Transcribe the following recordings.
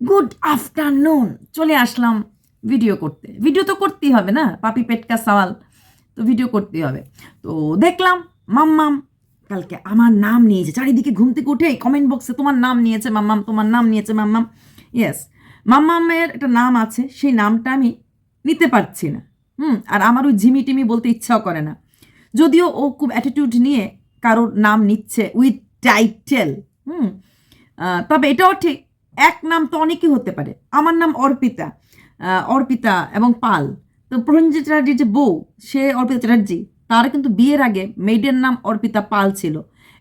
Good afternoon চলে আসলাম video করতে। Video তো করতেই হবে না? পাপি পেটকা সওয়াল। তো ভিডিও করতেই হবে। তো দেখলাম মাম্মাম কালকে আমার নাম নিয়েছে। চারিদিকে ঘুম থেকে উঠে কমেন্ট বক্সে তোমার নাম নিয়েছে মাম্মাম, তোমার নাম নিয়েছে মাম্মাম। ইয়েস মাম্মামের একটা নাম আছে। সেই নামটা আমি নিতে পারছি না। হুম, আর আমার ওই ঝিমি টিমি বলতে ইচ্ছাও করে না। যদিও ও খুব অ্যাটিটিউড নিয়ে কারোর নাম নিচ্ছে উইথ টাইটেল হুম তবে এটাও ঠিক এক নাম তো অনেকই হতে পারে। আমার নাম অর্পিতা অর্পিতা এবং পাল। তো প্রসেনজিৎ চ্যাটার্জির যে বউ, সে অর্পিতা চ্যাটার্জি, তার কিন্তু বিয়ের আগে মেয়েদের নাম অর্পিতা পাল ছিল।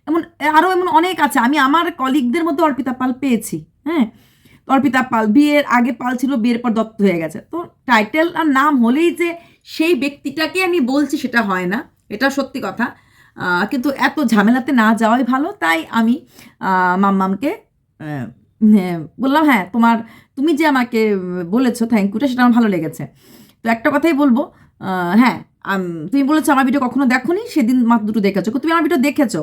এমন, আরও এমন অনেক আছে। আমি আমার কলিগদের মধ্যে অর্পিতা পাল পেয়েছি হ্যাঁ? অর্পিতা পাল, বিয়ের আগে পাল ছিল, বিয়ের পর দত্ত হয়ে গেছে। তো টাইটেল আর নাম হলেই যে সেই ব্যক্তিটাকে আমি বলছি সেটা হয় না, এটা সত্যি কথা। কিন্তু এত ঝামেলাতে না যাওয়াই ভালো। তাই আমি মাম্মামকে বললাম হ্যাঁ তোমার, তুমি যে আমাকে বলেছ থ্যাংক ইউটা সেটা আমার ভালো লেগেছে। তো একটা কথাই বলব হ্যাঁ তুমি বলেছ আমার ভিডিও কখনো দেখোনি, সেদিন মাত্র দুটো দেখেছ। তুমি আমার ভিডিও দেখেছ।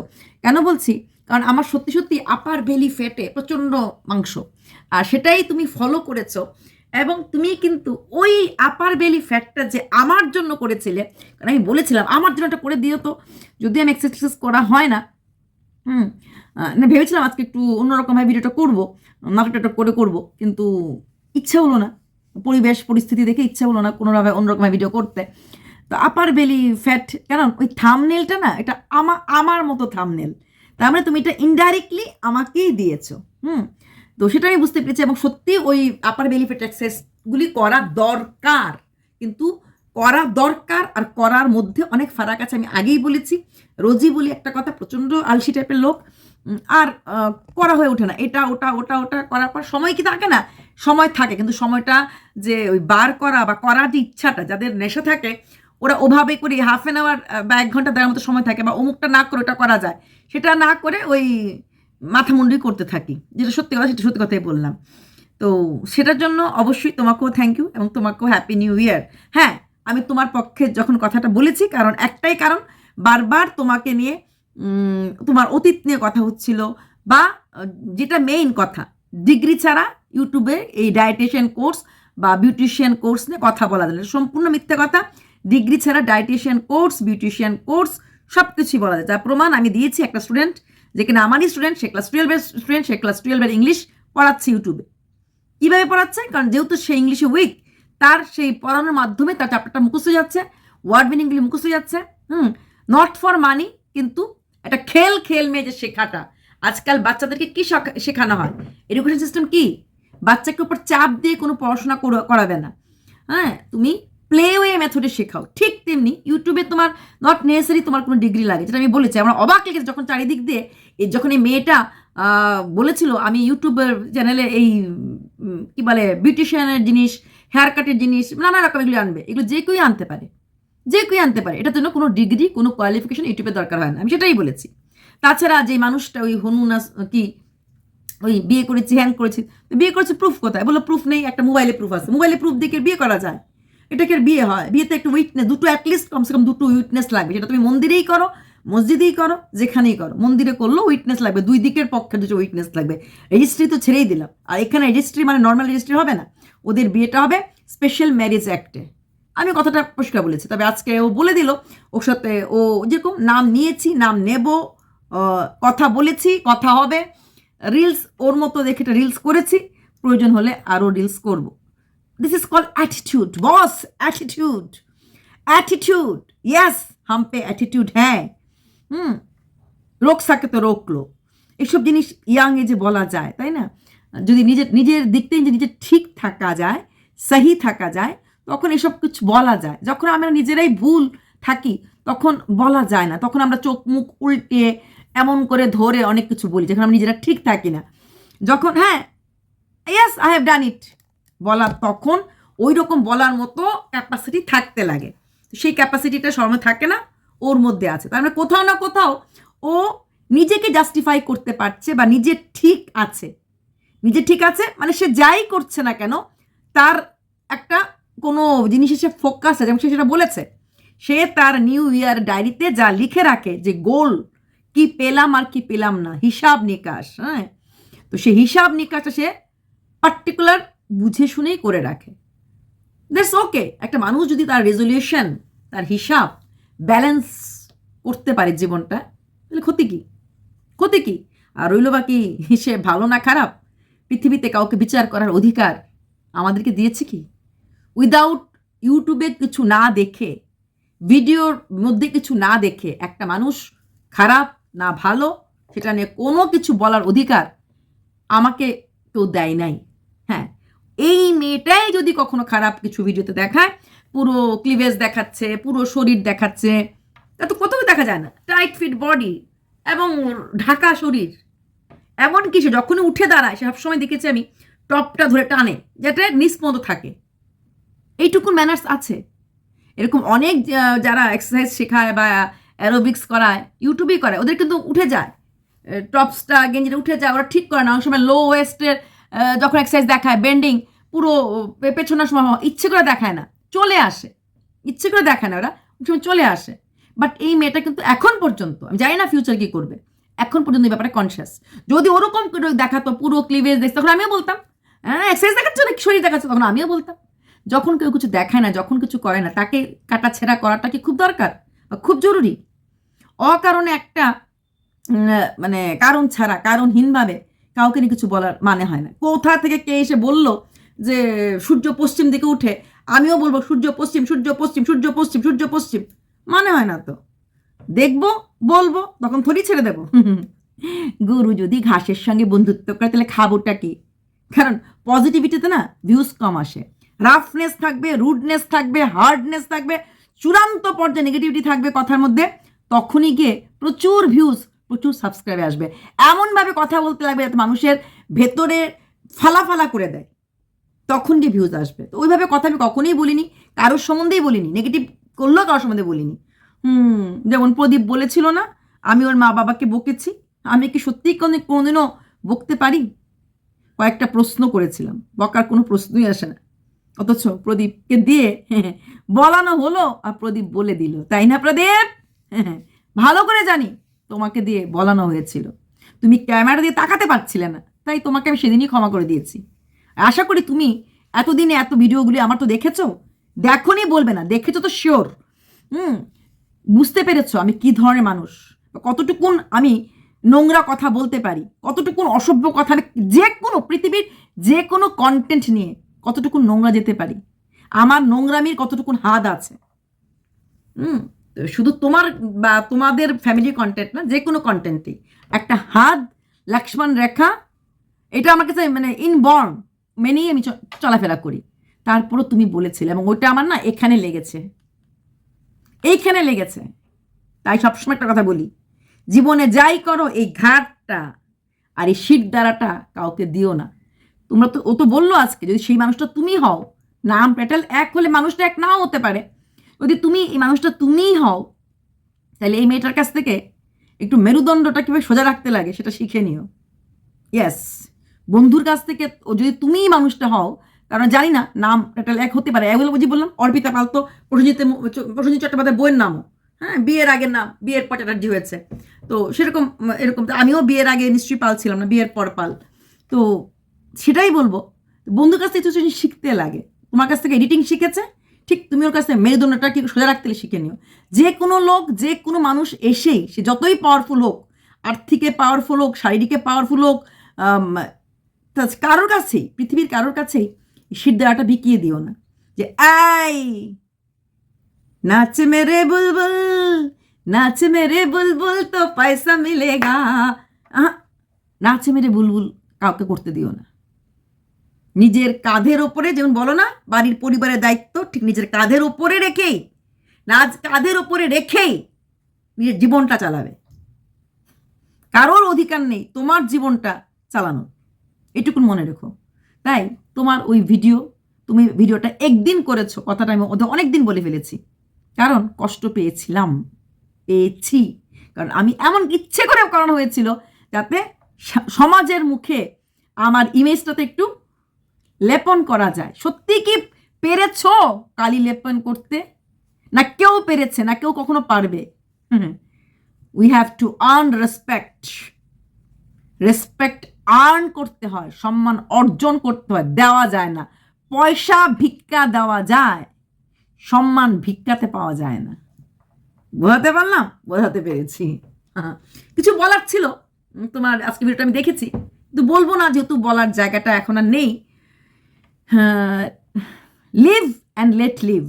কেন বলছি? কারণ আমার সত্যি সত্যি আপার ভেলি ফেটে প্রচণ্ড মাংস। আর সেটাই তুমি ফলো করেছ এবং তুমি কিন্তু ওই আপার বেলি ফ্যাটটা যে আমার জন্য করেছিলে, কারণ আমি বলেছিলাম, আমার জন্য এটা করে দিও তো। যদি আমি এক্সারসাইজ করা হয় না হুম। না, ভেবেছিলাম আজকে একটু অন্যরকমভাবে ভিডিওটা করব নাটকটা করে করব, কিন্তু ইচ্ছা হলো না। পরিবেশ, পরিস্থিতি দেখে ইচ্ছা হলো না কোনোভাবে অন্যরকমের ভিডিও করতে। তো আপার বেলি ফ্যাট কারণ ওই থামনেলটা না, এটা আমা, আমার মতো থামনেল তার মানে তুমি এটা ইনডাইরেক্টলি আমাকেই দিয়েছ। হুম। তো সেটা আমি বুঝতে পেরেছি এবং সত্যি ওই আপার বেলি ফ্যাট এক্সারসাইজগুলি করা দরকার। কিন্তু করা দরকার আর করার মধ্যে অনেক ফারাক আছে। আমি আগেই বলেছি, রোজই বলি একটা কথা, প্রচণ্ড আলসি টাইপের লোক আর করা হয়ে ওঠে না। এটা, ওটা ওটা ওটা করার পর সময় কি থাকে না? সময় থাকে, কিন্তু সময়টা যে ওই বার করা বা করার যে ইচ্ছাটা, যাদের নেশা থাকে, ওরা ওভাবে করে হাফ অ্যান আওয়ার বা এক ঘণ্টা দেওয়ার মতো সময় থাকে বা অমুকটা না করে ওটা করা যায়। সেটা না করে ওই মাথা মুন্ডি করতে থাকি। যেটা সত্যি কথা, সেটা সত্যি কথাই বললাম। তো সেটার জন্য অবশ্যই তোমাকেও থ্যাংক ইউ এবং তোমাকেও হ্যাপি নিউ ইয়ার হ্যাঁ আমি তোমার পক্ষে যখন কথাটা বলেছি, কারণ একটাই কারণ, বারবার তোমাকে নিয়ে তোমার অতীত নিয়ে কথা হচ্ছিল বা, যেটা মেইন কথা, ডিগ্রি ছাড়া ইউটিউবে এই ডায়েটিশিয়ান কোর্স বা বিউটিশিয়ান কোর্স নিয়ে কথা বলা যায় সম্পূর্ণ মিথ্যে কথা, ডিগ্রি ছাড়া ডায়েটিশিয়ান কোর্স বিউটিশিয়ান কোর্স সব কিছুই বলা যায়। যার প্রমাণ আমি দিয়েছি একটা স্টুডেন্ট যেখানে আমারই স্টুডেন্ট সে ক্লাস টুয়েলভের স্টুডেন্ট সে ক্লাস টুয়েলভের ইংলিশ পড়াচ্ছে ইউটিউবে। কীভাবে পড়াচ্ছে? কারণ যেহেতু সে ইংলিশে উইক তার সেই পড়ানোর মাধ্যমে তার চ্যাপ্টারটা মুখস্থ যাচ্ছে ওয়ার্ড মিনিংগুলি মুখস্থ যাচ্ছে, হুম? নট ফর মানি কিন্তু একটা খেল খেল মেয়ে যে শেখাটা। আজকাল বাচ্চাদেরকে কি শেখা- শেখানো হয়? এডুকেশন সিস্টেম কি? বাচ্চাকে উপর চাপ দিয়ে কোনো পড়াশোনা করো- করাবে না। হ্যাঁ তুমি প্লে ওয়ে মেথডে শেখাও। ঠিক তেমনি ইউটিউবে তোমার নট নেসেসারি তোমার কোনো ডিগ্রি লাগে। যেটা আমি বলেছি, আমার অবাক লেগেছে যখন চারিদিক দিয়ে এই যখন এই মেয়েটা বলেছিল, আমি ইউটিউবের চ্যানেলে এই কি বলে বিউটিশিয়ানের জিনিস হেয়ার কাটের জিনিস, নানা রকম এগুলো আনবে। এগুলো যে কেউই আনতে পারে। যে কেউই আনতে পারে। এটার জন্য কোনো ডিগ্রি কোনো কোয়ালিফিকেশন ইউটিউবে দরকার হয় না। আমি সেটাই বলেছি। তাছাড়া যে মানুষটা ওই হনুনা, কি, ওই বিয়ে করেছি হ্যান করেছি বিয়ে করেছে প্রুফ কোথায়? বলো প্রুফ নেই, একটা মোবাইলে প্রুফ আছে। মোবাইলে প্রুফ দেখে বিয়ে করা যায়। এটা কি বিয়ে হয়? বিয়েতে একটু উইটনেস দুটো অ্যাটলিস্ট কমসে কম দুটো উইটনেস লাগবে। সেটা তুমি মন্দিরেই করো, মসজিদেই করো, যেখানেই করো। মন্দিরে করলেও উইটনেস লাগবে। দুই দিকের পক্ষে দুটো উইটনেস লাগবে। রেজিস্ট্রি তো ছেড়েই দিলাম। আর এখানে রেজিস্ট্রি মানে নর্মাল রেজিস্ট্রি হবে না। ওদের বিয়েটা হবে স্পেশাল ম্যারেজ অ্যাক্টে আমি কথাটা পরিষ্কার বলেছি, তবে আজকে ও বলে দিল, ওর সাথে ও যেরকম নাম নিয়েছি, নাম নেব কথা বলেছি, কথা হবে। রিলস ওর মতো দেখে রিলস করেছি, প্রয়োজন হলে আরও রিলস করব। This is call attitude boss attitude attitude ইয়াস হাম পে অ্যাটিটিউড হ্যাঁ হুম রোকসাকে তো রোকলো এসব জিনিস ইয়াং এজে বলা যায়, তাই না? যদি নিজের নিজের দিক থেকে নিজের ঠিক থাকা যায়, সহি থাকা যায়, তখন এসব কিছু বলা যায়। যখন আমরা নিজেরাই ভুল থাকি, তখন বলা যায় না। তখন আমরা চোখ মুখ উল্টে এমন করে ধরে অনেক কিছু বলি, যখন আমরা নিজেরা ঠিক থাকি না। যখন হ্যাঁ ইয়াস আই হ্যাভ ডান ইট বলার তখন ওই রকম বলার মতো ক্যাপাসিটি থাকতে লাগে। সেই ক্যাপাসিটিটা সময় থাকে না, ওর মধ্যে আছে। তার মানে কোথাও না কোথাও ও নিজেকে জাস্টিফাই করতে পারছে বা নিজের ঠিক আছে। নিজে ঠিক আছে মানে সে যাই করছে না কেন, তার একটা কোনো জিনিসে সে ফোকাস আছে, যেমন সে সেটা বলেছে, সে তার নিউ ইয়ার ডায়েরিতে যা লিখে রাখে, যে গোল কি পেলাম আর কি পেলাম না, হিসাব নিকাশ হ্যাঁ? তো সে হিসাব নিকাশটা সে পার্টিকুলার বুঝে শুনেই করে রাখে। দ্যাটস ওকে একটা মানুষ যদি তার রেজলিউশন তার হিসাব ব্যালেন্স করতে পারে জীবনটা, তাহলে ক্ষতি কি? ক্ষতি কি? আর রইল বাকি সে ভালো না খারাপ? পৃথিবীতে কাউকে বিচার করার অধিকার আমাদেরকে দিয়েছে কি? উইদাউট ইউটিউবে কিছু না দেখে ভিডিওর মধ্যে কিছু না দেখে একটা মানুষ খারাপ না ভালো, সেটা নিয়ে কোনো কিছু বলার অধিকার আমাকে কেউ দেয় নাই। হ্যাঁ এই মেয়েটাই যদি কখনো খারাপ কিছু ভিডিওতে দেখায়, পুরো ক্লিভেজ দেখাচ্ছে, পুরো শরীর দেখাচ্ছে, তা তো কোথাও দেখা যায় না। টাইট ফিট বডি এবং ঢাকা শরীর। এমন কিছু, যখনই উঠে দাঁড়ায়, সে সবসময় দেখেছি আমি টপটা ধরে টানে, যেটা নিষ্পন্দ থাকে। এইটুকু ম্যানার্স আছে। এরকম অনেক যারা এক্সারসাইজ শেখায় বা অ্যারোবিক্স করায় ইউটিউবেই করে, ওদের কিন্তু উঠে যায়। টপসটা গেঞ্জিটা উঠে যায়, ওরা ঠিক করে না। অনেক সময় লো ওয়েস্টের যখন এক্সারসাইজ দেখায় বেন্ডিং পুরো পেছনের সময় ইচ্ছে করে দেখায় না, চলে আসে। ইচ্ছে করে দেখায় না ওরা চলে আসে। বাট এই মেয়েটা কিন্তু এখন পর্যন্ত, আমি জানি না ফিউচার কী করবে। এখন পর্যন্ত ব্যাপারে কনসিয়াস যদি ওরকম দেখাতো পুরো ক্লিভেজ দেখতো, তখন আমিও বলতাম। হ্যাঁ এক্সারসাইজ দেখাচ্ছে না শরীর দেখাচ্ছে? তখন আমিও বলতাম। যখন কেউ কিছু দেখায় না, যখন কিছু করে না, তাকে কাটাছেড়া করাটা কি খুব দরকার বা খুব জরুরি? অকারণে একটা মানে কারণ ছাড়া, কারণহীনভাবে কাউকে নিয়ে কিছু বলার মানে হয় না। কোথা থেকে কে এসে বলল যে, সূর্য পশ্চিম দিকে উঠে, আমিও বলব সূর্য পশ্চিম সূর্য পশ্চিম সূর্য পশ্চিম সূর্য পশ্চিম। মানে হয় না তো। দেখব, বলব, তখন থরি ছেড়ে দেবো। গরু যদি ঘাসের সঙ্গে বন্ধুত্ব করে, তাহলে খাবোটা কি? কারণ পজিটিভিটিতে না ভিউজ কম আসে। রাফনেস থাকবে রুডনেস থাকবে হার্ডনেস থাকবে, চূড়ান্ত পর্যায়ে নেগেটিভিটি থাকবে কথার মধ্যে, তখনই গিয়ে প্রচুর ভিউজ প্রচুর সাবস্ক্রাইবে আসবে। এমনভাবে কথা বলতে লাগবে যাতে মানুষের ভেতরে ফালা ফালা করে দেয়। তখন গিয়ে ভিউজ আসবে। তো ওইভাবে কথা আমি কখনোই বলিনি, কারোর সম্বন্ধেই বলিনি নেগেটিভ করলেও কারোর সম্বন্ধে বলিনি। হুম, যেমন প্রদীপ বলেছিল না, আমি ওর মা বাবাকে বকেছি, আমি কি সত্যিই কোনো, কোনোদিনও বকতে পারি? কয়েকটা প্রশ্ন করেছিলাম, বকার কোনো প্রশ্নই আসে না। অথচ প্রদীপকে দিয়ে বলানো হলো আর প্রদীপ বলে দিল, তাই না প্রদীপ? ভালো করে জানি, তোমাকে দিয়ে বলানো হয়েছিল। তুমি ক্যামেরা দিয়ে তাকাতে পারছিলে না, তাই তোমাকে আমি সেদিনই ক্ষমা করে দিয়েছি। আশা করি তুমি এতদিনে এত ভিডিওগুলি আমার তো দেখেছ? দেখোনি বলবে না, দেখেছ তো শিওর হুম বুঝতে পেরেছ আমি কি ধরনের মানুষ? কতটুকুন আমি নোংরা কথা বলতে পারি? কতটুকুন অসভ্য কথা? যে কোনো পৃথিবীর যে কোনো কন্টেন্ট নিয়ে কতটুকুন নোংরা যেতে পারি? আমার নোংরামির কতটুকুন হাত আছে? হুম শুধু তোমার বা তোমাদের ফ্যামিলি কন্টেন্ট না যে কোনো কন্টেন্টই একটা হাত লক্ষ্মণ রেখা, এটা আমার কাছে মানে ইনবর্ন মেনেই আমি চলাফেরা করি। তারপরও তুমি বলেছিলে এবং ওইটা আমার না এখানে লেগেছে। এইখানে লেগেছে। তাই সবসময় একটা কথা বলি, জীবনে যাই করো, এই ঘাটটা আর এই শির দ্বারাটা কাউকে দিও না। তোমরা তো, ও তো বলল আজকে, যদি সেই মানুষটা তুমি হও, নাম পেটাল এক হলে মানুষটা এক নাও হতে পারে। যদি তুমি এই মানুষটা তুমিই হও, তাহলে এই মেয়েটার কাছ থেকে একটু মেরুদণ্ডটা কীভাবে সোজা রাখতে লাগে সেটা শিখে নিও। ইয়েস বন্ধুর কাছ থেকে ও যদি তুমিই মানুষটা হও কারণ জানি না, নাম একটা এক হতে পারে। এগুলো বুঝি বললাম, অর্পিতা পাল তো প্রসেনজিৎ প্রসেনজিৎ চট্টোপাধ্যায় বইয়ের নামও। হ্যাঁ বিয়ের আগের নাম, বিয়ের পর চ্যাটার্জি হয়েছে। তো সেরকম এরকম আমিও বিয়ের আগে নিশ্চয়ই পাল ছিলাম না, বিয়ের পর পাল। তো সেটাই বলব, বন্ধুর কাছ থেকে কিছু জিনিস শিখতে লাগে। তোমার কাছ থেকে এডিটিং শিখেছে, ঠিক তুমি ওর কাছ থেকে মেরুদণ্ডটা ঠিক সোজা রাখতে শিখে নিও। যে কোনো লোক, যে কোনো মানুষ এসেই, সে যতই পাওয়ারফুল হোক, আর্থিকে পাওয়ারফুল হোক, শারীরিকে পাওয়ারফুল হোক কারোর কাছেই, পৃথিবীর কারোর কাছেই শির দেওয়াটা বিকিয়ে দিও না। যে, আই, নাচ মেরে বুলবুল, নাচ মেরে বুলবুল তো পয়সা মিলেগা নাচ মেরে বুলবুল কাউকে করতে দিও না। নিজের কাঁধের ওপরে, যেমন বলো না, বাড়ির পরিবারের দায়িত্ব, ঠিক নিজের কাঁধের ওপরে রেখেই, নাচ কাঁধের ওপরে রেখেই নিজের জীবনটা চালাবে। কারোর অধিকার নেই, তোমার জীবনটা চালানো এটুকুন মনে রেখো। তাই তোমার ওই ভিডিও, তুমি ভিডিওটা একদিন করেছ, কথাটা আমি ওদের অনেক দিন বলে ফেলেছি। কারণ কষ্ট পেয়েছিলাম, পেয়েছি। কারণ আমি এমন ইচ্ছে করে করানো হয়েছিল যাতে সমাজের মুখে আমার ইমেজটাতে একটু লেপন করা যায়। সত্যি কি পেরেছ কালি লেপন করতে? না কেউ পেরেছে, না কেউ কখনো পারবে। We have to earn respect respect earn করতে হয়, সম্মান অর্জন করতে হয়, দেওয়া যায় না। পয়সা ভিক্ষা দেওয়া যায়, সম্মান ভিক্ষাতে পাওয়া যায় না। বোঝাতে পারলাম? বোঝাতে পেরেছি। কিছু বলার ছিল, তোমার আজকে ভিডিওটা আমি দেখেছি। কিন্তু বলব না, যেহেতু বলার জায়গাটা এখন আর নেই। Live and let live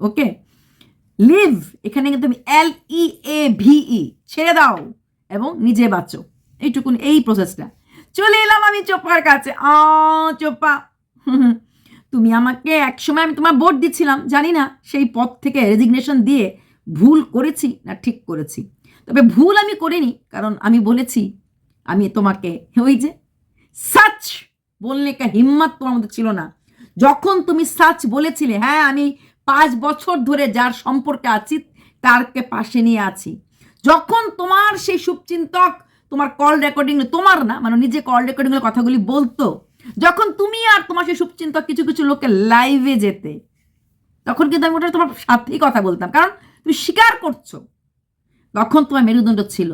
okay live এখানে কিন্তু আমি এল ই এ ভিই ছেড়ে দাও এবং নিজে বাঁচো। এইটুকুন, এই প্রসেসটা চলে এলাম আমি চোপার কাছে। আ, চোপা। তুমি আমাকে একসময় আমি তোমার ভোট দিচ্ছিলাম, জানি না সেই পদ থেকে রেজিগনেশন দিয়ে ভুল করেছি না ঠিক করেছি। তবে ভুল আমি করিনি, কারণ আমি বলেছি, আমি তোমাকে ওই যে সাচ বললে কা হিম্মত তোমার মধ্যে ছিল না। যখন তুমি সাচ বলেছিলে হ্যাঁ আমি পাঁচ বছর ধরে যার সম্পর্কে আছি, তারকে পাশে নিয়ে আছি। যখন তোমার সেই শুভচিন্তক তোমার কল রেকর্ডিং তোমার না মানে নিজে কল রেকর্ডিংয়ের কথাগুলি বলতো, যখন তুমি আর তোমার সেই শুভচিন্তক কিছু কিছু লোকে লাইভে যেতে, তখন কিন্তু আমি ওটা তোমার সাথেই কথা বলতাম। কারণ তুমি স্বীকার করছ, তখন তোমার মেরুদণ্ড ছিল।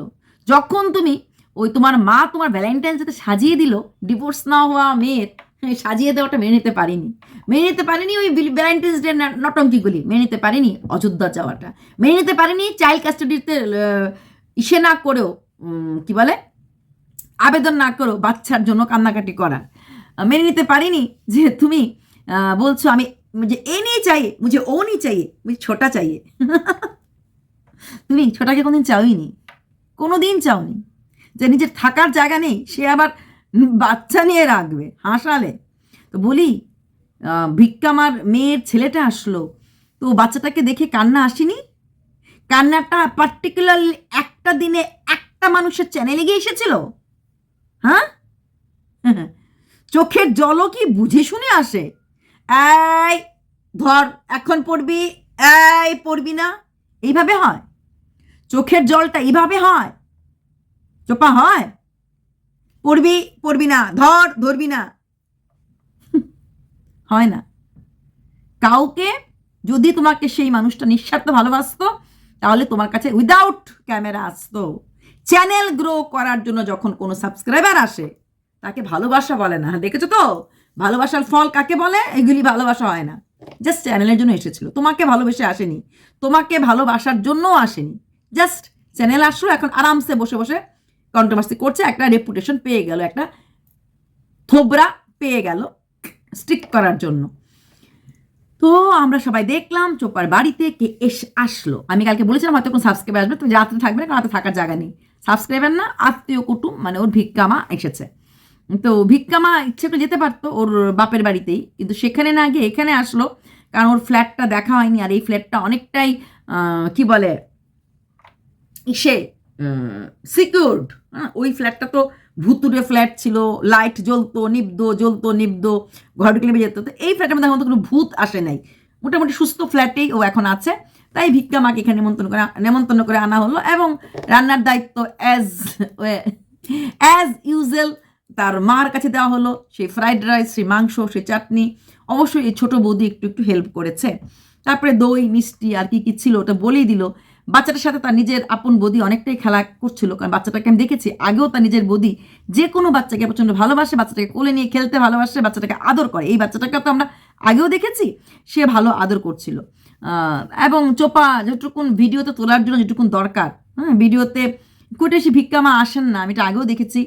যখন তুমি ওই তোমার মা তোমার ভ্যালেন্টাইন্স যাতে সাজিয়ে দিল ডিভোর্স না হওয়া মেয়ের সাজিয়ে দেওয়াটা মেনে নিতে পারিনি। মেনে নিতে পারিনি ওই ভ্যালেন্টাইন্স ডে নটঙ্কিগুলি, মেনে নিতে পারিনি অযোধ্যা যাওয়াটা। মেনে নিতে পারিনি চাইল্ড কাস্টাডিতে ইসে না করেও কি বলে? আবেদন না করো বাচ্চার জন্য কান্নাকাটি করা। আহ, মেনে নিতে পারিনি যে তুমি বলছো আমি যে এ নিয়ে চাইয়ে মুঝে ও নিয়ে চাইয়ে মুঝে ছোটা চাইয়ে। তুমি ছোটাকে কোনদিন চাওইনি? কোনো দিন চাওনি? যে নিজের থাকার জায়গা নেই সে আবার বাচ্চা নিয়ে রাখবে হাসালে। তো বলি ভিক্ষামার মেয়ের ছেলেটা আসলো তো বাচ্চাটাকে দেখে কান্না আসেনি? কান্নাটা পার্টিকুলারলি একটা দিনে একটা মানুষের চ্যানেলে গিয়ে এসেছিল? হ্যাঁ? চোখের জলও কি বুঝে শুনে আসে? এই, ধর, এখন পড়বি, এই, পড়বি না। এইভাবে হয়। চোখের জলটা এইভাবে হয়। চোপা হয়। পড়বি পড়বি না, ধর, ধরবি না। হয় না। কাউকে যদি তোমাকে সেই মানুষটা নিঃস্বার্থ ভালোবাসতো, তাহলে তোমার কাছে উইদাউট ক্যামেরা আসতো। চ্যানেল গ্রো করার জন্য যখন কোনো সাবস্ক্রাইবার আসে তাকে ভালোবাসা বলে না। হ্যাঁ, দেখেছ তো? ভালোবাসার ফল কাকে বলে? এগুলি ভালোবাসা হয় না। জাস্ট চ্যানেলের জন্য এসেছিল। তোমাকে ভালোবেসে আসেনি। তোমাকে ভালোবাসার জন্যও আসেনি। জাস্ট চ্যানেল আসলো এখন আরামসে বসে বসে কন্ট্রোভার্সি করছে একটা রেপুটেশন পেয়ে গেল একটা থোবরা পেয়ে গেল স্টিক করার জন্য। তো আমরা সবাই দেখলাম চোপার বাড়িতে কে এস আসলো। আমি কালকে বলেছিলাম হয়তো কোনো সাবস্ক্রাইবার আসবে তুমি রাত্রে থাকবে না কারণ রাতে থাকার জায়গা নেই। সাবস্ক্রাইবার না, আত্মীয় কুটুম মানে ওর ভিক্ষামা এসেছে। তো ভিক্ষামা ইচ্ছে করে যেতে পারতো ওর বাপের বাড়িতেই, কিন্তু সেখানে না গিয়ে এখানে আসলো, কারণ ওর ফ্ল্যাটটা দেখা হয়নি, আর এই ফ্ল্যাটটা অনেকটাই কি বলে, ইসে সিকিউরড ওই ফ্ল্যাটটা তো ভুতুরে ফ্ল্যাট ছিল, লাইট জ্বলতো, নিবদো জ্বলতো, নিবদো ঘর ঢুকলে বেরিয়ে যেত। তো এই ফ্ল্যাটের মধ্যে এখন তো কোনো ভূত আসে নাই। মোটামুটি সুস্থ ফ্ল্যাটেই ও এখন আছে। তাই ভিক্ষা মাকে এখানে নেমন্তন্ন করে নেমন্তন্ন করে আনা হলো এবং রান্নার দায়িত্ব অ্যাজ অ্যাজ ইউজুয়াল তার মার কাছে দেওয়া হলো সেই ফ্রাইড রাইস সেই মাংস সেই চাটনি, অবশ্যই এই ছোটো বৌদি একটু একটু হেল্প করেছে। তারপরে দই, মিষ্টি আর কি কি ছিল ওটা বলেই দিল। বাচ্চাটার সাথে তার নিজের আপন বদি অনেকটাই খেলা করছিল, কারণ বাচ্চাটাকে আমি দেখেছি, আগেও তার নিজের বদি যে কোনো বাচ্চাকে প্রচণ্ড ভালোবাসে, বাচ্চাটাকে কোলে নিয়ে খেলতে ভালোবাসে, বাচ্চাটাকে আদর করে। এই বাচ্চাটাকে তো আমরা আগেও দেখেছি, সে ভালো আদর করছিল। এবং চোপা যেটুকুন ভিডিওতে তোলার জন্য যেটুকুন দরকার হ্যাঁ ভিডিওতে কোটেশি ভিক্ষামা আসেন না, আমি এটা আগেও দেখেছি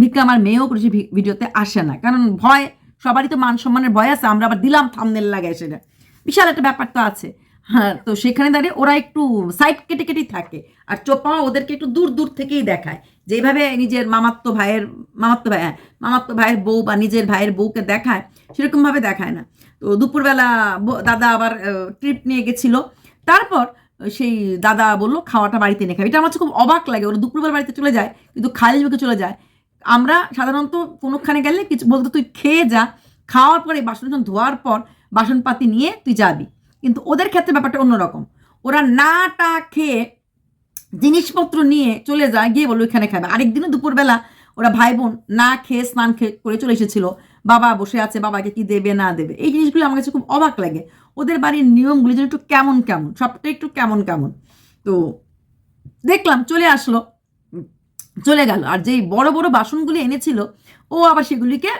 ভিক্ষামার মেয়েও কোটেশি ভিডিওতে আসে না, কারণ ভয়, সবারই তো মান সম্মানের ভয় আছে, আমরা আবার দিলাম থামনেল লাগাই সেটা। বিশাল একটা ব্যাপার তো আছে। হ্যাঁ তো সেখানে দাঁড়িয়ে ওরা একটু সাইড কেটে কেটেই থাকে। আর চোপা ওদেরকে একটু দূর দূর থেকেই দেখায়। যেভাবে নিজের মামাত্ম ভাইয়ের, মামাত্ম ভাই হ্যাঁ মামাত্ম ভাইয়ের বউ বা নিজের ভাইয়ের বউকে দেখায়, সেরকমভাবে দেখায় না। তো দুপুরবেলা দাদা আবার ট্রিপ নিয়ে গেছিল। তারপর সেই দাদা বলল, খাওয়াটা বাড়িতে এনে খাবে। এটা আমার খুব অবাক লাগে। ওরা দুপুরবেলা বাড়িতে চলে যায়, কিন্তু খালি মুখে চলে যায়। আমরা সাধারণত কোনোখানে গেলে কিছু বলতো, তুই খেয়ে যা। খাওয়ার পরে বাসন ধোয়ার পর বাসনপাতি নিয়ে তুই যাবি। কিন্তু ওদের ক্ষেত্রে ব্যাপারটা অন্যরকম। ওরা নাটা খেয়ে জিনিসপত্র নিয়ে চলে যায়, গিয়ে বলল, এখানে খাবে। আরেকদিনও দুপুরবেলা ওরা ভাই বোন না খেয়ে স্নান খেয়ে করে চলে এসেছিল। বাবা বসে আছে, বাবাকে কি দেবে, না দেবে? এই জিনিসগুলো আমার কাছে খুব অবাক লাগে। ওদের বাড়ির নিয়মগুলি যেন একটু কেমন কেমন সবটা একটু কেমন কেমন। তো দেখলাম, চলে আসলো, চলে গেল। আর যেই বড় বড় বাসনগুলি এনেছিল, ও আবার সেগুলিকে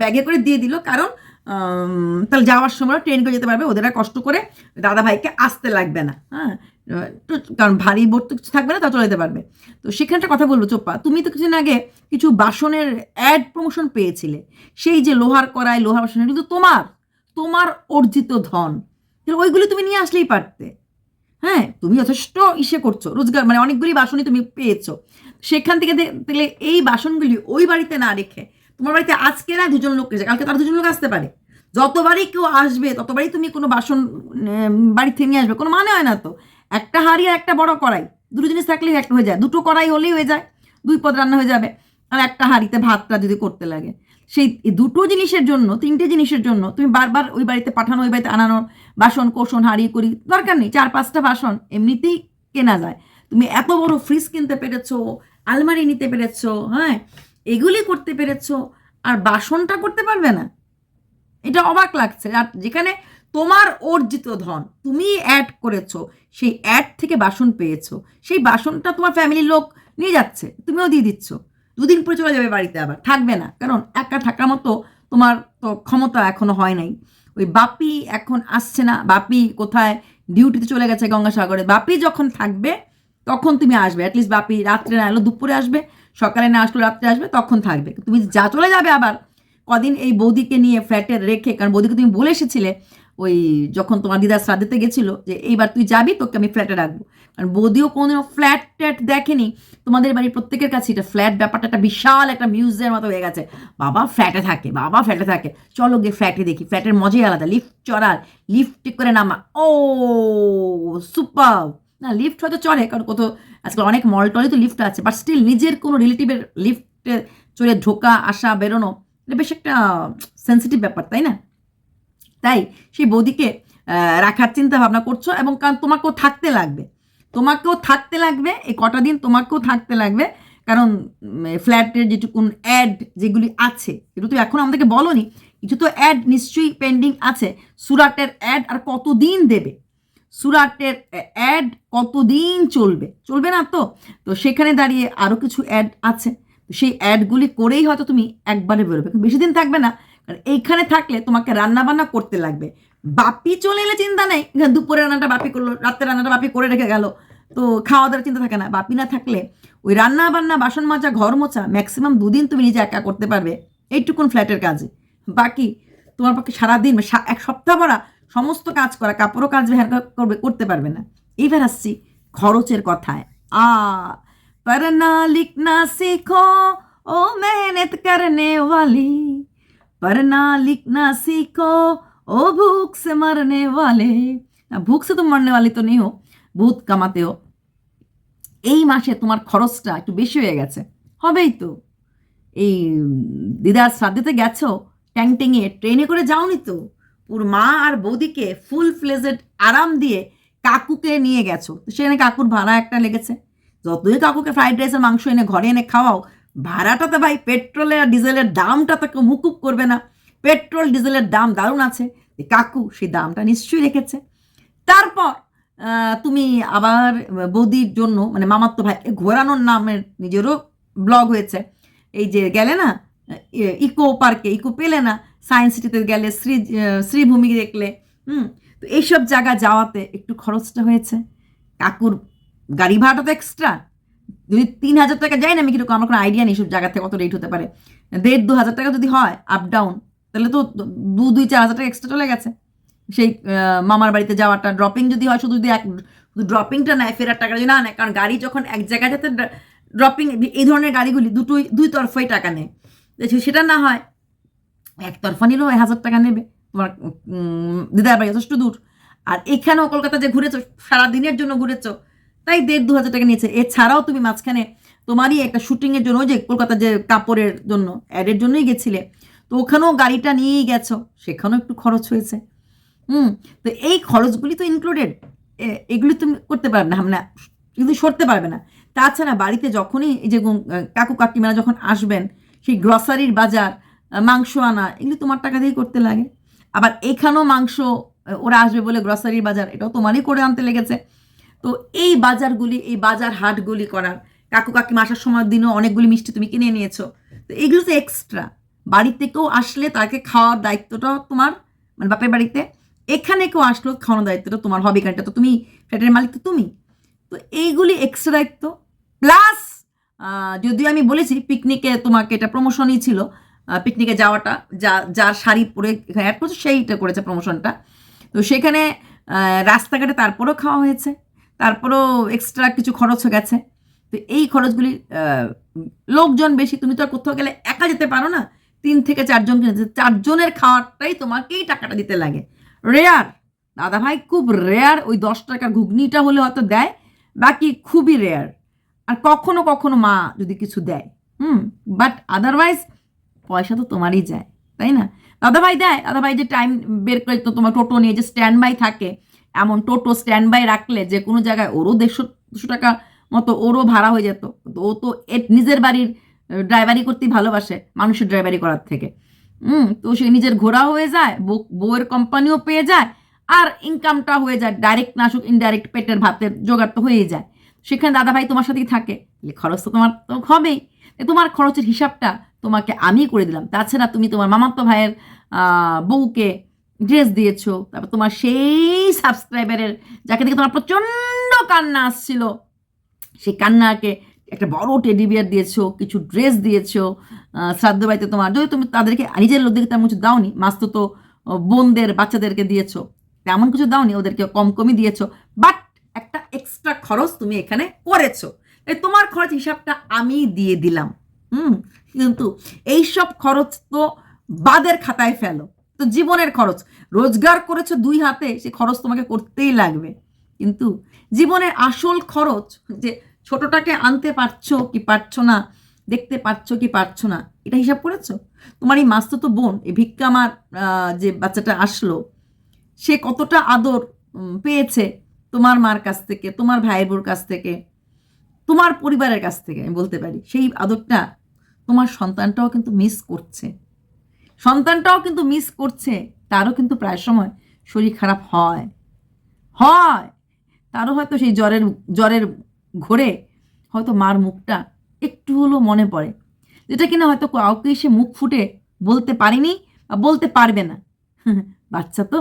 ব্যাগে করে দিয়ে দিল। কারণ তাহলে যাওয়ার সময় ট্রেন করে যেতে পারবে, ওদের কষ্ট করে দাদা ভাইকে আসতে লাগবে না হ্যাঁ? কারণ ভারী বোর্ড তো কিছু থাকবে না, তা চলে যেতে পারবে। তো সেখানে একটা কথা বলব, চোপ্পা, তুমি তো কিছুদিন আগে কিছু বাসনের অ্যাড প্রমোশন পেয়েছিলে। সেই যে লোহার কড়াই, লোহার বাসন, এগুলো তো তোমার তোমার অর্জিত ধন। তাহলে ওইগুলি তুমি নিয়ে আসলেই পারতে। হ্যাঁ তুমি যথেষ্ট ইসে করছ, রোজগার মানে অনেকগুলি বাসনই তুমি পেয়েছ। সেখান থেকে দেখলে এই বাসনগুলি ওই বাড়িতে না রেখে তোমার বাড়িতে আজকে না দুজন লোক এসে কালকে তার দুজন লোক আসতে পারে। যতবারই কেউ আসবে, ততবারই তুমি কোনো বাসন বাড়ি থেকে নিয়ে আসবে। কোনো মানে হয় না তো। একটা হাঁড়ি আর একটা বড় কড়াই। দুটো জিনিস থাকলেই একটা হয়ে যায়। দুটো কড়াই হলেই হয়ে যায়। দুই পদ রান্না হয়ে যাবে। আর একটা হাঁড়িতে ভাতটা যদি করতে লাগে। সেই দুটো জিনিসের জন্য, তিনটে জিনিসের জন্য তুমি বারবার ওই বাড়িতে পাঠানো, ওই বাড়িতে আনানো, বাসন, কোষণ, হাঁড়ি করি দরকার নেই। চার, পাঁচটা বাসন এমনিতেই কেনা যায়। তুমি এত বড় ফ্রিজ কিনতে পেরেছ, আলমারি নিতে পেরেছ হ্যাঁ? এগুলি করতে পেরেছ আর বাসনটা করতে পারবে না? এটা অবাক লাগছে। আর যেখানে তোমার অর্জিত ধন, তুমি অ্যাড করেছ, সেই অ্যাড থেকে বাসন পেয়েছ। সেই বাসনটা তোমার ফ্যামিলির লোক নিয়ে যাচ্ছে, তুমিও দিয়ে দিচ্ছ। দুদিন পরে চলে যাবে বাড়িতে আবার, থাকবে না। কারণ একা থাকার মতো তোমার তো ক্ষমতা এখনও হয় নাই। ওই বাপি এখন আসছে না। বাপি কোথায়? ডিউটিতে চলে গেছে গঙ্গাসাগরে। বাপি যখন থাকবে, তখন তুমি আসবে। অ্যাটলিস্ট বাপি রাত্রে না এলো দুপুরে আসবে। সকালে না আসলো, রাত্রে আসবে, তখন থাকবে। তুমি যা চলে যাবে আবার, কদিন এই বৌদিকে নিয়ে ফ্ল্যাটে রেখে, কারণ বৌদিকে তুমি বলে এসেছিলে, ওই যখন তোমার দিদার শ্রাদ্ধেতে গেছিল, যে এইবার তুই যাবি, তোকে আমি ফ্ল্যাটে রাখব। কারণ বৌদিও কোনোদিনও ফ্ল্যাট ট্যাট দেখেনি। তোমাদের বাড়ির প্রত্যেকের কাছে এটা ফ্ল্যাট ব্যাপারটা একটা বিশাল একটা মিউজিয়ামের মতো হয়ে গেছে। বাবা ফ্ল্যাটে থাকে, বাবা ফ্ল্যাটে থাকে। চলো গিয়ে ফ্ল্যাটে দেখি। ফ্ল্যাটের মজাই আলাদা। লিফট চড়ার লিফট করে নামা। ও সুপার না লিফট হয়তো চড়ে, কারণ কত আজকাল অনেক মল টলে তো লিফট আছে বাট স্টিল নিজের কোনো রিলেটিভের লিফটে চড়ে ঢোকা, আসা, বেরোনো, এটা বেশ একটা সেন্সিটিভ ব্যাপার, তাই না? তাই সেই বৌদিকে রাখার চিন্তা ভাবনা করছ এবং কারণ তোমাকেও থাকতে লাগবে, তোমাকেও থাকতে লাগবে, এই কটা দিন তোমাকেও থাকতে লাগবে, কারণ ফ্ল্যাটের যেটুকুন অ্যাড যেগুলি আছে এগুলো তো এখন আমাদেরকে বলনি, কিছু তো অ্যাড নিশ্চয়ই পেন্ডিং আছে, সুরাটের অ্যাড আর কতদিন দেবে? সুরাটের অ্যাড কতদিন চলবে? চলবে না তো? তো সেখানে দাঁড়িয়ে আরও কিছু অ্যাড আছে। তো সেই অ্যাডগুলি করেই হয়তো তুমি একবারে বেরোবে। বেশি দিন থাকবে না, কারণ এইখানে থাকলে তোমাকে রান্না বান্না করতে লাগবে। বাপি চলে এলে চিন্তা নেই দুপুরে রান্নাটা বাপি করল, রাত্রে রান্নাটা বাপি করে রেখে গেল। তো খাওয়া দাওয়ার চিন্তা থাকে না। বাপি না থাকলে ওই রান্না বান্না বাসন মাজা, ঘর মোছা ম্যাক্সিমাম দুদিন তুমি নিজে একা করতে পারবে। এইটুকুন ফ্ল্যাটের কাজে। বাকি তোমার পক্ষে সারাদিন এক সপ্তাহ ভরা সমস্ত কাজ করা, কাপড়ও কাজ ভেহার করবে, করতে পারবে না। এইবার আসছি খরচের কথায়। আ, পড়না লিখনা শিখো, ও মেহনত করনে ওয়ালি। পড়না লিখনা শিখো, ও ভুখ সে মরনে ওয়ালে। ভুখ সে তো মরনে ওয়ালি তো নেই হো ভূত কামাতেও। এই মাসে তোমার খরচটা একটু বেশি হয়ে গেছে। হবেই তো। এই দিদার শ্রাদ্ধেতে গেছো? ট্যাং ট্যাংয়ে ট্রেনে করে যাওনি তো? পুর মা আর বৌদিকে ফুল ফ্লেজেড আরাম দিয়ে কাকুকে নিয়ে গেছো। তো সেখানে কাকুর ভাড়া একটা লেগেছে। যতই কাকুকে ফ্রাইড রাইসের মাংস এনে ঘরে এনে খাওয়াও, ভাড়াটা তো ভাই পেট্রোলের আর ডিজেলের দামটা তো কেউ মুকুব করবে না। পেট্রোল ডিজেলের দাম দারুণ আছে। কাকু সেই দামটা নিশ্চয়ই রেখেছে। তারপর তুমি আবার বৌদির জন্য মানে মামাত্ম ভাইকে ঘোরানোর নামের নিজেরও ব্লগ হয়েছে। এই যে গেলে না ইকো পার্কে ইকো পেলে না সায়েন্স সিটিতে গেলে, শ্রী শ্রীভূমি দেখলে, হুম, তো এইসব জায়গা যাওয়াতে একটু খরচটা হয়েছে। কাকুর গাড়ি ভাড়াটা তো এক্সট্রা যদি তিন হাজার টাকা যায় না, আমি কীরকম, আমার কোনো আইডিয়া নেই সব জায়গা থেকে কত রেট হতে পারে। দেড় দু হাজার টাকা যদি হয় আপ ডাউন তাহলে তো দু, দুই, চার হাজার টাকা এক্সট্রা চলে গেছে। সেই মামার বাড়িতে যাওয়াটা ড্রপিং যদি হয়, শুধু যদি এক ড্রপিংটা নেয়, ফেরার টাকা যদি না নেয়, কারণ গাড়ি যখন এক জায়গাটাতে ড্রপিং এই ধরনের গাড়িগুলি দুটোই, দুই তরফাই টাকা নেয়। সেটা না হয় একতরফা নিলেও এক হাজার টাকা নেবে। তোমার দিদার বাড়ি যথেষ্ট দূর। আর এখানেও কলকাতা যে ঘুরেছো, সারাদিনের জন্য ঘুরেছো, তাই দেড় দু হাজার টাকা নিয়েছে। এছাড়াও তুমি মাঝখানে তোমারই একটা শুটিংয়ের জন্য যে কলকাতা যে কাপড়ের জন্য অ্যাডের জন্যই গেছিলে। তো ওখানেও গাড়িটা নিয়েই গেছো, সেখানেও একটু খরচ হয়েছে। হুম, তো এই খরচগুলি তো ইনক্লুডেড এগুলি তুমি করতে পারবে না না কিন্তু সরতে পারবে না। তাছাড়া বাড়িতে যখনই এই যে কাকু কাকিমারা যখন আসবেন, সেই গ্রসারির বাজার মাংস আনা, এগুলি তোমার টাকা দিয়ে করতে লাগে। আবার এখানেও মাংস ওরা আসবে বলে গ্রসারির বাজার, এটাও তোমারই করে আনতে লেগেছে। তো এই বাজারগুলি, এই বাজার হাটগুলি করার, কাকু কাকিমা আসার সময় দিনও অনেকগুলি মিষ্টি তুমি কিনে নিয়েছো। তো এগুলো তো এক্সট্রা বাড়ি থেকেও আসলে তাকে খাওয়ার দায়িত্বটাও তোমার মানে বাপের বাড়িতে, এখানে কেউ আসলো খাওয়ানোর দায়িত্বটা তোমার হবে কারণটা তো তুমি, ফ্ল্যাটের মালিক তো তুমি। তো এইগুলি এক্সট্রা দায়িত্ব। প্লাস যদিও আমি বলেছি পিকনিকে তোমাকে এটা প্রমোশনই ছিল পিকনিকে যাওয়াটা, যা, যার শাড়ি পরে অ্যাড করছে, সেইটা করেছে প্রমোশনটা তো সেখানে রাস্তাঘাটে তারপরেও খাওয়া হয়েছে, তারপরেও এক্সট্রা কিছু খরচ হয়ে গেছে। তো এই খরচগুলি লোকজন বেশি, তুমি তো আর কোথাও গেলে একা যেতে পারো না। তিন থেকে চারজন কিনেছে চারজনের খাওয়ারটাই তোমাকেই টাকাটা দিতে লাগে। রেয়ার দাদা ভাই খুব রেয়ার ওই দশ টাকার ঘুগনিটা হলে হয়তো দেয়, বাকি খুবই রেয়ার আর কখনো কখনো মা যদি কিছু দেয়, হুম বাট আদারওয়াইজ পয়সা তো তোমারই যায়, তাই না? দাদাভাই দেয়, দাদাভাই যে টাইম বের করে তো তোমার টোটো নিয়ে যে স্ট্যান্ড বাই থাকে, এমন টোটো স্ট্যান্ড বাই রাখলে যে কোনো জায়গায় ওরও দেড়শো, দুশো টাকা মতো ওরও ভাড়া হয়ে যেত। ও তো নিজের বাড়ির ড্রাইভারি করতেই ভালোবাসে মানুষের ড্রাইভারি করার থেকে। হুম, তো সে নিজের ঘোরা হয়ে যায়, বউ- বউয়ের কোম্পানিও পেয়ে যায়, আর ইনকামটা হয়ে যায় ডাইরেক্ট না আসুক ইনডাইরেক্ট পেটের ভাতের জোগাড় তো হয়েই যায়। সেখানে দাদাভাই তোমার সাথেই থাকে। খরচ তো তোমার তো হবেই। তোমার খরচের হিসাবটা তোমাকে আমি করে দিলাম। তাছাড়া তুমি তোমার মামাতো ভাইয়ের বউকে ড্রেস দিয়েছ। তারপর তোমার সেই সাবস্ক্রাইবারের যাকে দেখে তোমার প্রচণ্ড কান্না আসছিল, সেই কান্নাকে একটা বড় টেডি বিয়ার দিয়েছ, কিছু ড্রেস দিয়েছ শ্রাদ্ধ বাড়িতে তোমার। যদি তুমি তাদেরকে, নিজের লোকদেরকে তেমন কিছু দাওনি মাস তো বোনদের, বাচ্চাদেরকে দিয়েছ, তেমন কিছু দাওনি, ওদেরকে কম কমই দিয়েছ বাট একটা এক্সট্রা খরচ তুমি এখানে করেছ। এই তোমার খরচ হিসাবটা আমি দিয়ে দিলাম। হুম, কিন্তু এইসব খরচ তো বাদের খাতায় ফেলো। তো জীবনের খরচ। রোজগার করেছ দুই হাতে, সে খরচ তোমাকে করতেই লাগবে। কিন্তু জীবনের আসল খরচ যে ছোটটাকে আনতে পারছ কি পারছ না, দেখতে পাচ্ছো কি পারছ না, এটা হিসাব করেছ? তোমার এই মাস্তো তো বোন, এই ভিক্ষা আমার যে বাচ্চাটা আসলো, সে কতটা আদর পেয়েছে তোমার মার কাছ থেকে, তোমার ভাইয়ের বোর কাছ থেকে, তোমার পরিবারের কাছ থেকে, আমি বলতে পারি। সেই আদরটা তোমার সন্তানটাও কিন্তু মিস করছে। সন্তানটাও কিন্তু মিস করছে। তারও কিন্তু প্রায় সময় শরীর খারাপ হয়। হয়। তারও হয়তো সেই জ্বরের জ্বরের ঘোরে হয়তো মার মুখটা একটু হলেও মনে পড়ে। যেটা কিনা হয়তো কাউকে সে মুখ ফুটে বলতে পারিনি বা বলতে পারবে না। বাচ্চা তো।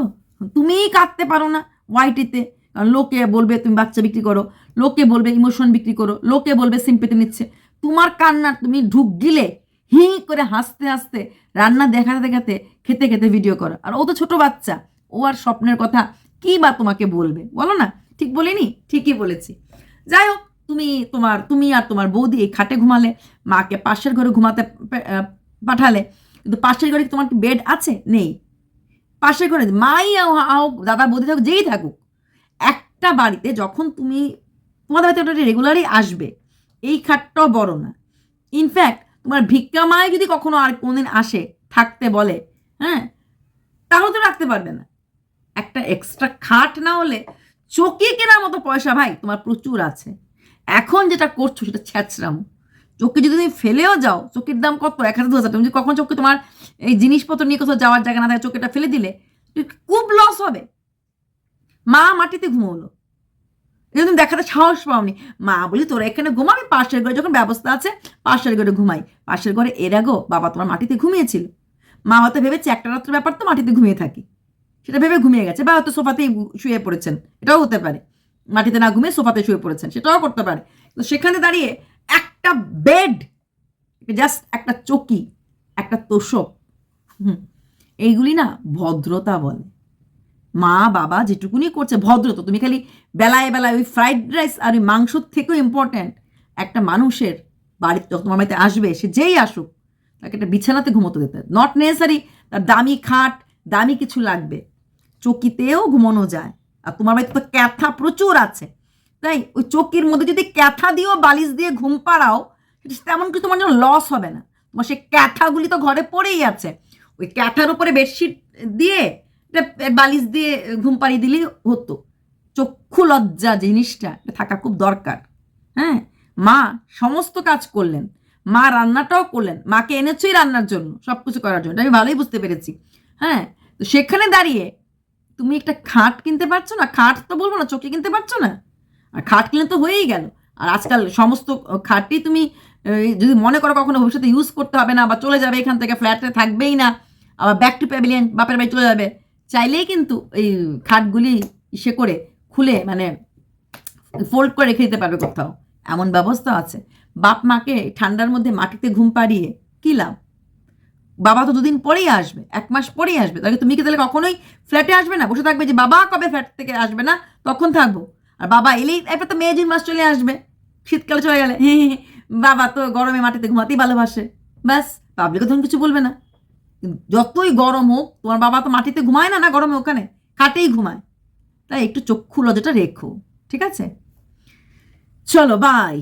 তুমিই কাঁদতে পারো না ওয়াইটিতে। কারণ লোকে বলবে তুমি বাচ্চা বিক্রি করো, লোকে বলবে ইমোশন বিক্রি করো, লোকে বলবে সিম্পেতে নিচ্ছে। তোমার কান্না তুমি ঢুক গিলে হি করে হাসতে হাসতে রান্না দেখাতে দেখাতে খেতে খেতে ভিডিও করো। আর ও তো ছোট বাচ্চা ও আর স্বপ্নের কথা কি বা তোমাকে বলবে? বলো না ঠিক বলিনি? ঠিকই বলেছি। যাই হোক তুমি তোমার তুমি আর তোমার বৌদি এই খাটে ঘুমালে মাকে পাশের ঘরে ঘুমাতে পাঠালে কিন্তু পাশের ঘরে তোমার কি বেড আছে? নেই। পাশের ঘরে মাই হোক, দাদা বৌদি থাকুক যেই থাকুক একটা বাড়িতে যখন তুমি তোমাদের বাড়িতে ওটা রেগুলারই আসবে এই খাটটাও বড় না। ইনফ্যাক্ট তোমার ভিক্ষা মায় যদি কখনো আর কোনদিন আসে, থাকতে বলে হ্যাঁ তাহলে তো রাখতে পারবে না। একটা এক্সট্রা খাট না হলে চকি কেনার মতো পয়সা ভাই তোমার প্রচুর আছে। এখন যেটা করছ সেটা ছ্যাচরাম চোখে যদি তুমি ফেলেও যাও, চোখের দাম কত? এক হাজার, দু হাজার। তুমি কখন চোখে তোমার এই জিনিসপত্র নিয়ে কোথাও যাওয়ার জায়গা না থাকে চোখেটা ফেলে দিলে খুব লস হবে। মা মাটিতে ঘুমোলো। এটা তুমি দেখাতে সাহস পাওনি। মা বলি তোরা এখানে ঘুমাবি? পাশের ঘরে যখন ব্যবস্থা আছে, পাশের ঘরে ঘুমাই। পাশের ঘরে এর আগেও বাবা তোমার মাটিতে ঘুমিয়েছিল। মা হয়তো ভেবেছে একটা রাত্র ব্যাপার তো মাটিতে ঘুমিয়ে থাকি। সেটা ভেবে ঘুমিয়ে গেছে বা হয়তো সোফাতেই শুয়ে পড়েছেন। এটাও হতে পারে। মাটিতে না ঘুমিয়ে সোফাতে শুয়ে পড়েছেন, সেটাও করতে পারে। তো সেখানে দাঁড়িয়ে একটা বেড জাস্ট একটা চকি, একটা তোষক, হুম, এইগুলি না ভদ্রতা বলে। মা, বাবা যেটুকুনি করছে, ভদ্র তো, তুমি খালি বেলায় বেলায় ওই ফ্রাইড রাইস আর ওই মাংসর থেকেও ইম্পর্ট্যান্ট একটা মানুষের বাড়িতে তোমার বাড়িতে আসবে, সে যেই আসুক, তাকে একটা বিছানাতে ঘুমোতে দিতে নট নেসেসারি তার দামি খাট, দামি কিছু লাগবে। চকিতেও ঘুমানো যায়। আর তোমার বাড়িতে তো ক্যাথা প্রচুর আছে। তাই ওই চকির মধ্যে যদি ক্যাথা দিয়েও বালিশ দিয়ে ঘুম পাড়াও তেমন কিছু তোমার জন্য লস হবে না। তোমার সেই ক্যাথাগুলি তো ঘরে পড়েই আছে। ওই ক্যাথার উপরে বেডশিট দিয়ে বালিশ দিয়ে ঘুম পাড়িয়ে দিলেই হতো। চক্ষু লজ্জা জিনিসটা থাকা খুব দরকার। হ্যাঁ? মা সমস্ত কাজ করলেন। মা রান্নাটাও করলেন। মাকে এনেছই রান্নার জন্য সব কিছু করার জন্য। আমি ভালোই বুঝতে পেরেছি। হ্যাঁ? তো সেখানে দাঁড়িয়ে তুমি একটা খাট কিনতে পারছ না? খাট তো বলব না চোখে কিনতে পারছ না? আর খাট কিনলে তো হয়েই গেল। আর আজকাল সমস্ত খাটটি তুমি যদি মনে করো কখনো ভবিষ্যতে ইউজ করতে হবে না বা চলে যাবে এখান থেকে ফ্ল্যাটে থাকবেই না, আবার ব্যাক টু প্যাভিলিয়ন বাপের বাড়ি চলে যাবে। চাইলেই কিন্তু এই খাটগুলি ইসে করে খুলে মানে ফোল্ড করে রেখে দিতে পারবে কোথাও। এমন ব্যবস্থা আছে। বাপ মাকে ঠান্ডার মধ্যে মাটিতে ঘুম পাড়িয়ে কী লাভ? বাবা তো দুদিন পরেই আসবে, এক মাস পরেই আসবে। তাহলে তুমি কি তাহলে কখনোই ফ্ল্যাটে আসবে না? বসে থাকবে যে, বাবা কবে ফ্ল্যাট থেকে আসবে না? তখন থাকব। আর বাবা এলেই এরপর তো মে জুন মাস চলে আসবে। শীতকালে চলে গেলে। হ্যাঁ বাবা তো গরমে মাটিতে ঘুমাতেই ভালোবাসে। ব্যাস পাবলিকও তখন কিছু বলবে না। যতই গরম হোক, তোমার বাবা তো মাটিতে ঘুমায় না না গরমে ওখানে? খাটেই ঘুমায়। তাই একটু চক্ষু লজাটা রেখো, ঠিক আছে? চলো বাই